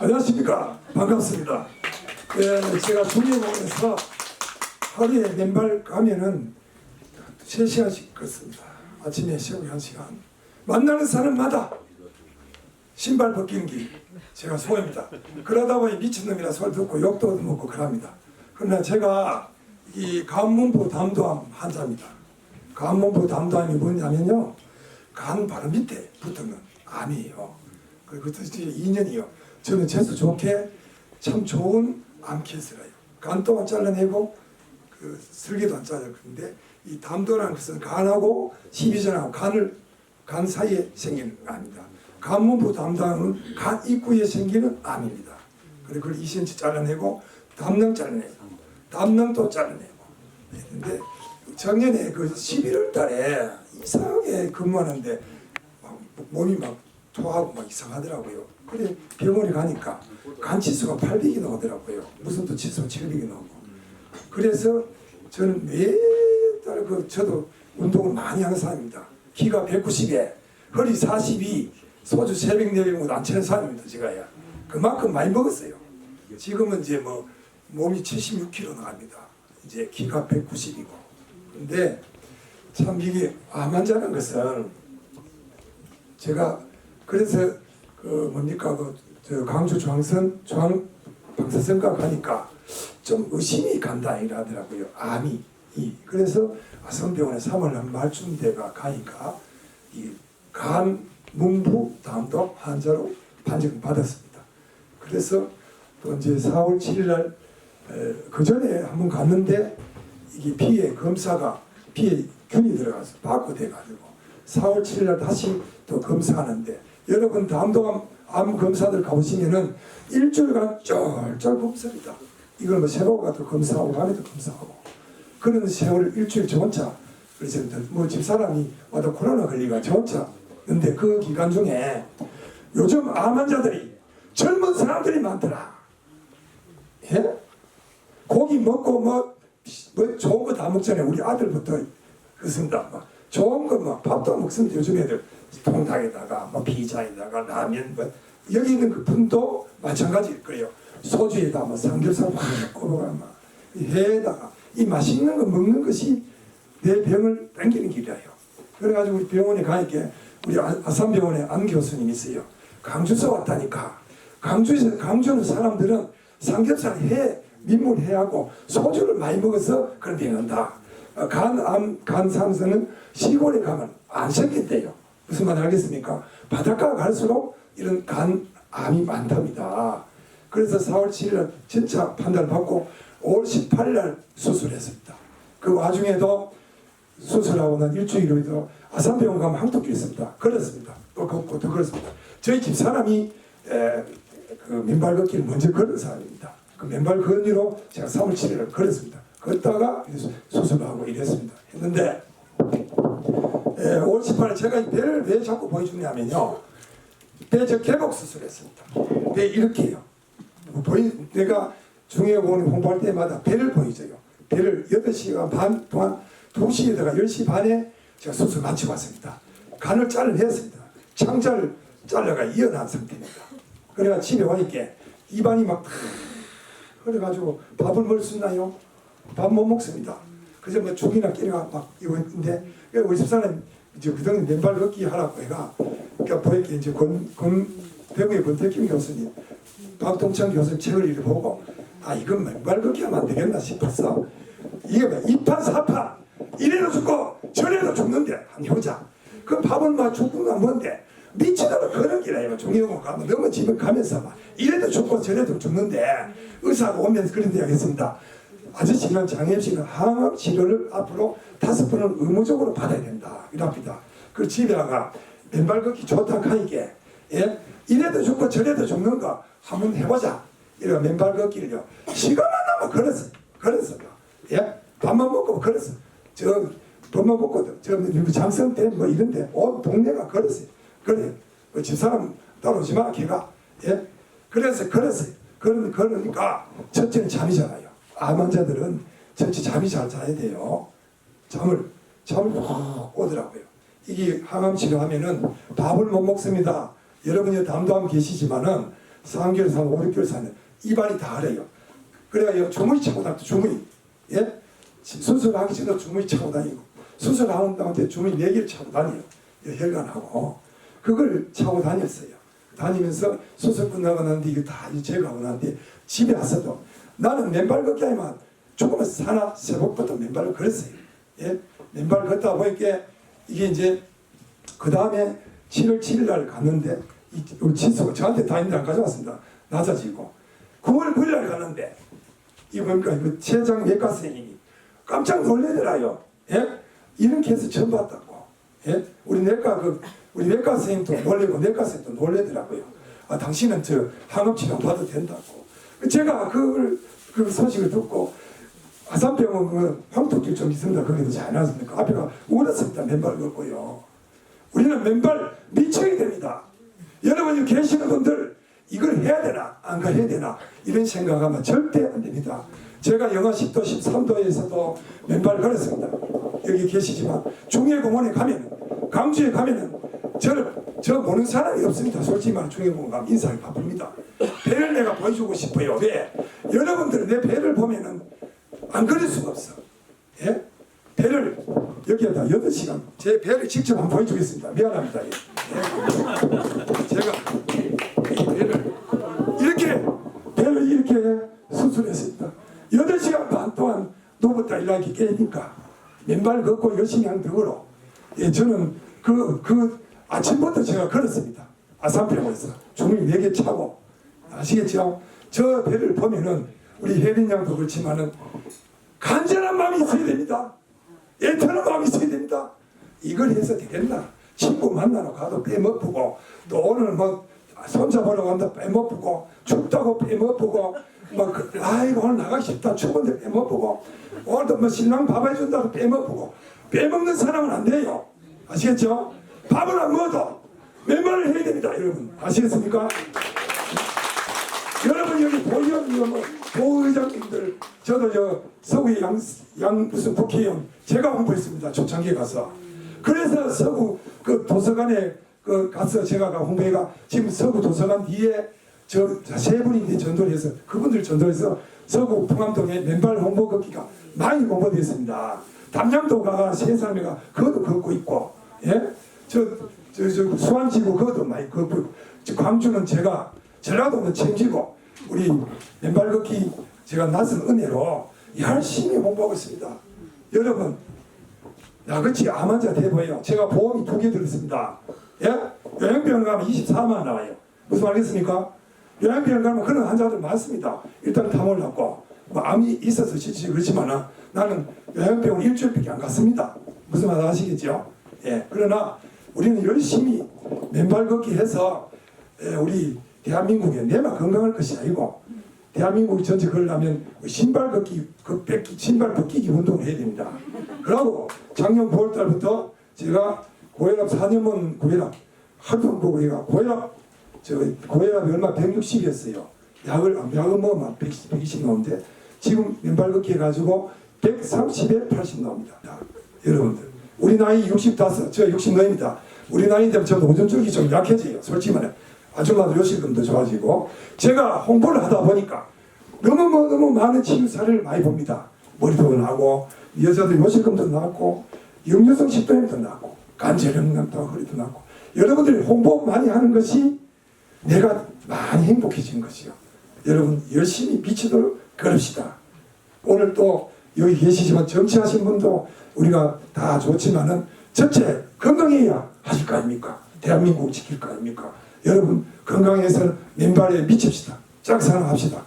안녕하십니까 반갑습니다. 예, 제가 중계공원에서 하루에 맨발 가면은 3시간씩 걷습니다. 아침에 쉬고 1시간. 만나는 사람마다 신발 벗기는 게 제가 소입니다. 그러다 보니 미친놈이라 소리 듣고 욕도 먹고 그럽니다. 그러나 제가 이 간문부 담도암 환자입니다. 간문부 담도암이 뭐냐면요. 간 바로 밑에 붙는 암이에요. 그 2년이요. 저는 재수 좋게 참 좋은 암캐스라요. 간도 안 잘라내고 그 슬개도 안 잘랐는데 이 담도라는 것은 간하고 십이전하고 간을 간 사이에 생기는 암입니다. 간문부 담당은 간 입구에 생기는 암입니다. 그리고 그걸 2cm 잘라내고 담낭 잘라내고 담낭도 잘라내고 근데 작년에 그 11월 달에 이상하게 근무하는데 막 몸이 막 토하고 막 이상하더라고요. 그래 병원에 가니까 간 치수가 800이 나오더라고요. 무슨 또 치수가 700이 나오고. 그래서 저는 매달 그 저도 운동을 많이 하는 사람입니다. 키가 190에 허리 42, 소주 300, 400안 채는 사람입니다. 제가야. 그만큼 많이 먹었어요. 지금은 이제 뭐 몸이 76kg 나갑니다. 이제 키가 190이고. 근데 참 이게 암 환자는 것은 제가 그래서 그 뭡니까 그저 광주 중앙선 중앙 방사선과 가니까 좀 의심이 간다 이러더라고요. 암이 이 그래서 아성병원에 3월 한 말쯤대가 가니까 이간 문부 담도 환자로 판정을 받았습니다. 그래서 또 이제 4월 7일 날 그 전에 한번 갔는데 이게 피해 검사가 피해 균이 들어가서 바꾸돼 가지고 4월 7일 날 다시 또 검사하는데 여러분 담도암 암 검사들 가보시면은 일주일간 쫄쫄 검사입니다. 이걸 뭐 세보고 가도 검사하고 밤에도 검사하고 그런 세월 일주일 저 혼자 그래서 뭐 집사람이 와도 코로나 걸리가 저 혼자 근데 그 기간 중에 요즘 암 환자들이 젊은 사람들이 많더라. 예? 고기 먹고 뭐, 뭐 좋은 거 다 먹잖아요. 우리 아들부터 그렇습니다. 막 좋은 거뭐 밥도 안 먹습니다. 요즘 애들 통닭에다가 뭐 피자에다가 라면 뭐 여기 있는 그 분도 마찬가지일 거예요. 소주에다 뭐 삼겹살 확 꼽아가 막 회에다가 이 맛있는 거 먹는 것이 내 병을 당기는 길이에요. 그래가지고 우리 병원에 가니까 우리 아- 아산병원에 안 교수님 있어요. 강주에서 왔다니까. 강주에서 강주는 사람들은 삼겹살 해 민물 해하고 소주를 많이 먹어서 그런 병이 온다. 어, 간암 간삼선은 시골에 가면 안 생긴대요. 무슨 말 알겠습니까? 바닷가 갈수록 이런 간암이 많답니다. 그래서 4월 7일 진짜 판단을 받고 5월 18일 날 수술했습니다. 그 와중에도 수술하고는 일주일 후에도 아산병원 가면 항토끼 있습니다. 걸었습니다. 또 걷고 또 걸었습니다. 저희 집 사람이 에, 그 맨발 걷기를 먼저 걸은 사람입니다. 그 맨발 걷기로 제가 3월 7일을 걸었습니다. 걷다가 수술하고 이랬습니다. 했는데 에, 5월 18일 제가 이 배를 왜 자꾸 보여주냐면요. 배 저 개복 수술했습니다. 배 이렇게요. 뭐 보이, 내가 중해공원 홍보할 때마다 배를 보여줘요. 배를 8시간 반 동안 2시에다가 10시 반에 제가 수술 마치고 왔습니다. 간을 잘라냈습니다. 창자를 잘라가 이어난 상태입니다. 그래가 집에 오니까 입안이 막 그래가지고 밥을 먹을 수 있나요? 밥 못 먹습니다. 그래서 뭐 죽이나 끼리가 막 이거 있는데 우리 집사람 이제 그동안 맨발 걷기 하라고 해가 그러니까 보니까 이제 권, 권 대구의 권태kim 교수님 박동찬 교수님 책을 이렇게 보고 아 이건 맨발 걷기 하면 안 되겠나 싶었어. 이게 뭐 이판 사판 이래도 죽고 저래도 죽는데 한 효자 그 밥을 막 죽는가 뭔데 미치도록 그런 길이에요 종이용고 가면 너무 집에 가면서 막 이래도 죽고 저래도 죽는데 의사가 오면 그런 데 하겠습니다 아저씨는 씨는 항암 치료를 앞으로 다섯 번은 의무적으로 받아야 된다. 이랍니다. 그 집에 가 맨발 걷기 좋다 하니까 예? 이래도 죽고 저래도 죽는 거 한번 해보자. 이래 맨발 걷기를요. 시간만 나면 걸었어 걸었어 예? 밥만 먹고 걸었어 저 밥만 먹고 저 장성 때뭐 이런데 온 동네가 걸었어요 그래. 그 집사람 따라오지 마 걔가 예? 그래서 걸었어요 그런 걸으니까 첫째는 잠이잖아요 암 환자들은 첫째 잠이 잘 자야 돼요 잠을 잠을 푹 오더라고요 이게 항암 치료하면은 밥을 못 먹습니다 여러분이 담도암 계시지만은 4개월 산 5, 6개월 사는 입안이 다 하래요. 그래야 주머니 차고 다니고 주머니 예 수술하기 전에 주머니 차고 다니고 수술하는 다음에 주머니 4개를 차고 다녀요. 이 혈관하고 그걸 차고 다녔어요. 다니면서 수술 끝나고 난뒤 이거 다 제거하고 난뒤 집에 와서도 나는 맨발 걷기 아니면 조금은 사나 세복부터 맨발을 걸었어요. 예? 맨발 걷다 보니까 이게 이제 그 다음에 7월 7일 날 갔는데 이 우리 친수가 저한테 다인날 가져왔습니다. 낮아지고 9월 9일 날 갔는데 이 뭡니까 그 최장 외과 선생님이 깜짝 놀래더라요. 예? 이런 케이스 처음 봤다고. 예? 우리 내과 그 우리 내과 선생님도 놀래고 내과 선생님도 놀래더라고요. 아 당신은 저 항암 치료 받아도 된다고. 제가 그걸 그 소식을 듣고 아산병원 그 황토길 좀 있습니다. 거기도 잘 나왔습니까? 앞에가 울었습니다. 맨발 걷고요. 우리는 맨발 미쳐야 됩니다. 여러분 여기 계시는 분들 이걸 해야 되나 안 해야 되나 이런 생각하면 절대 안 됩니다. 제가 영하 10도 13도에서도 맨발 걸었습니다. 여기 계시지만 중예공원에 가면 강주에 가면은 저를 저 보는 사람이 없습니다. 솔직히 말해 중예공원 가면 인사하기 바쁩니다. 배를 내가 보여주고 싶어요. 왜? 여러분들은 내 배를 보면은 안 그릴 수가 없어. 예? 배를 여기에다 8시간 제 배를 직접 한번 보여주겠습니다. 미안합니다. 예. 예. 제가 이 배를 이렇게 배를 이렇게 수술했습니다. 8시간 반 동안 누웠다 일어나기 깨니까 맨발 걷고 열심히 한 덕으로 예, 저는 그, 그 아침부터 제가 걸었습니다. 아산병원에서 주문이 4개 차고 아시겠죠? 저 배를 보면은 우리 혜린 양도 그렇지만은 간절한 마음이 있어야 됩니다. 애타는 마음이 있어야 됩니다. 이걸 해서 되겠나? 친구 만나러 가도 빼먹고 또 오늘 뭐 손잡으러 간다 빼먹고 춥다고 빼먹고 뭐 그, 아이고 오늘 나가기 싫다 추운데 빼먹고 오늘도 뭐 신랑 밥 해준다고 빼먹고 빼먹는 사람은 안 돼요. 아시겠죠? 밥을 안 먹어도 맨발을 해야 됩니다, 여러분. 아시겠습니까? 여러분 여기 보의원 뭐 보의장님들 저도 저 서구 양, 양 무슨 국회의원 제가 홍보했습니다 초창기에 가서 그래서 서구 그 도서관에 그 가서 제가 가 홍보회가 지금 서구 도서관 뒤에 저세 분인데 전도를 해서 그분들 전도해서 서구 풍암동에 맨발 홍보 걷기가 많이 홍보됐습니다 담양도 가가 세 사람이가 그것도 걷고 있고 예 저 저, 저 수완지구 그것도 많이 걷고 저 광주는 제가 전라도는 챙기고 우리 맨발 걷기 제가 낯선 은혜로 열심히 홍보하고 있습니다. 여러분 나같이 암 환자 대보예요. 제가 보험이 두 개 들었습니다. 예? 요양병원 가면 24만 원 나와요. 무슨 말겠습니까? 요양병원 가면 그런 환자들 많습니다. 일단 탐올랐고 뭐 암이 있어서 지지 그렇지만 나는 요양병원 일주일밖에 안 갔습니다. 무슨 말 아시겠죠? 예. 그러나 우리는 열심히 맨발 걷기 해서 예, 우리 대한민국에 내만 건강할 것이 아니고 대한민국이 전체 걸려면 신발 걷기, 그 뺏기, 신발 벗기기 운동을 해야 됩니다. 그리고 작년 9월 달부터 제가 고혈압 4년은 고혈압 하도 보고 얘가 고혈압 저 고혈압이 얼마 160이었어요. 약을 약을 먹으면 120, 120 나오는데 지금 맨발 걷기 해가지고 130에 80 나옵니다. 자, 여러분들 우리 나이 65, 저 60너입니다. 우리 나이 되면 저도 오존줄기 좀 약해져요. 솔직히 말해. 아줌마들 요실금도 좋아지고 제가 홍보를 하다 보니까 너무 뭐 너무 많은 치유사를 많이 봅니다. 머리도 나고 여자들 요실금도 나고 역류성 식도염도 나고 관절염도 허리도 나고 여러분들이 홍보 많이 하는 것이 내가 많이 행복해진 것이요. 여러분 열심히 비치도록 걸읍시다. 오늘 또 여기 계시지만 정치하신 분도 우리가 다 좋지만은 첫째 건강해야 하실 거 아닙니까? 대한민국 지킬 거 아닙니까? 여러분 건강해서 맨발에 미칩시다. 짝사랑합시다.